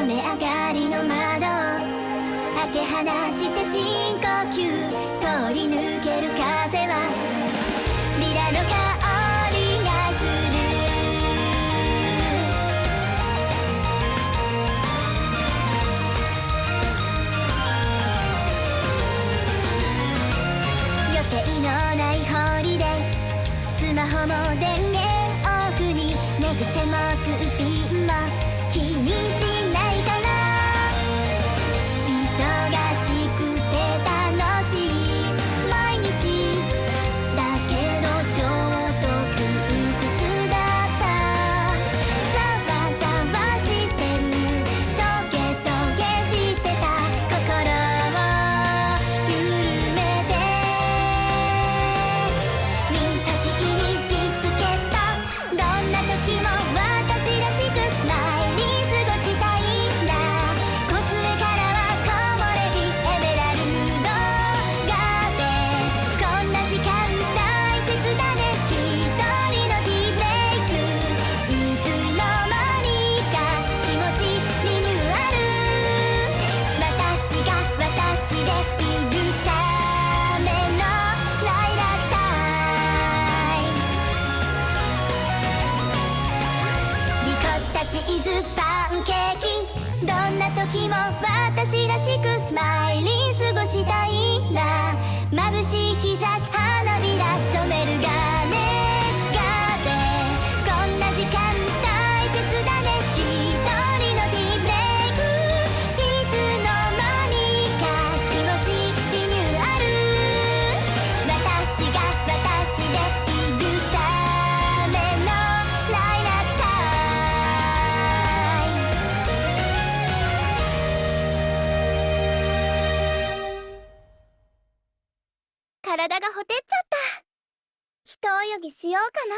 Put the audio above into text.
雨上がりの窓開け放して深呼吸通り抜ける風はリラの香りがする。予定のない堀でスマホも電源オフに寝癖もすっピンもくスマイリー過ごしたい体がほてっちゃった。一泳ぎしようかな。